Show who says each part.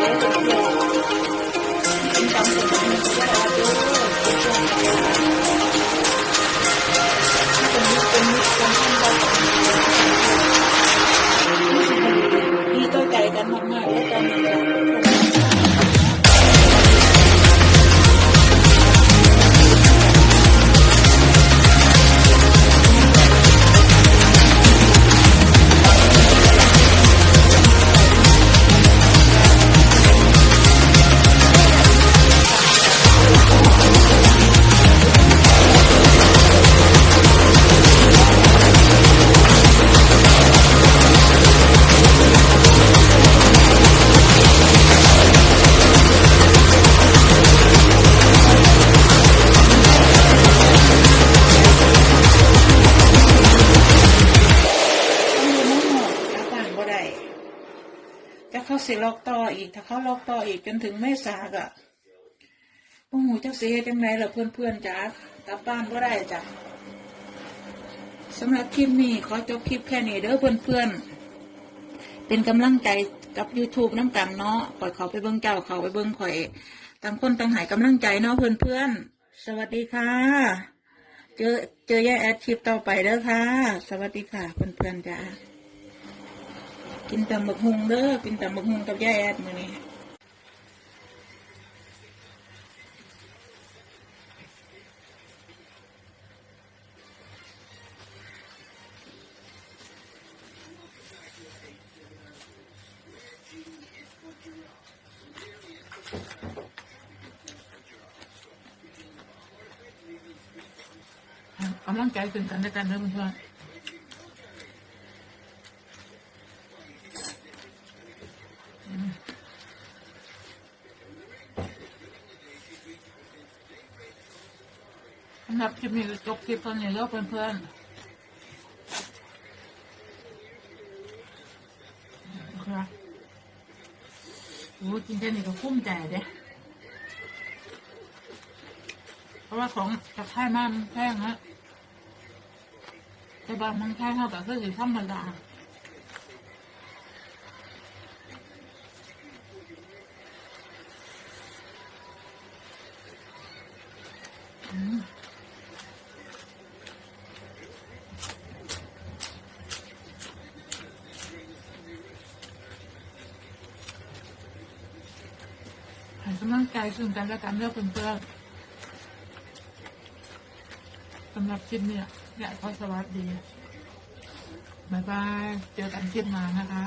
Speaker 1: Thank you. สิล็อกต่ออีก ถ้าเขาล็อกต่ออีกจนถึงเมษากะโอ้โหเจ้าเสียจังไรล่ะเพื่อนๆจ้ากลับบ้านก็ได้จ้ะสำหรับคลิปนี้ขอจบคลิปแค่นี้เด้อเพื่อนๆ เป็นกำลังใจกับ YouTube น้ำกันเนาะข่อยเขาไปเบิ้งเจ้าเขาไปเบิ้งข่อยต่างคนต่างหายกำลังใจเนาะเพื่อนๆ สวัสดีค่ะ เจอเจอยายแอดคลิปต่อไปเด้อค่ะ สวัสดีค่ะเพื่อนๆจ้า กินตำบักฮุงเด้อกินตำบักฮุงกับยายแอดมื้อนี้กำลังใจถึงกันด้วยกันเด้อเพื่อน สำหรับคลิปนี้ก็จบคลิปเท่านี้แล้วเพื่อนๆครับโอ้กินแค่นี้ก็คุ้มใจเด้เพราะว่าของจากไทยมามันแพงฮะแต่บางมันแพงเท่ากับเครื่องธรรมดา กำลังใจซึ่งกันและกันเลือกเพื่อนๆสำหรับคลิปเนี่ยอยากขอสวัสดี บ๊ายบาย เจอกันคลิปมานะคะ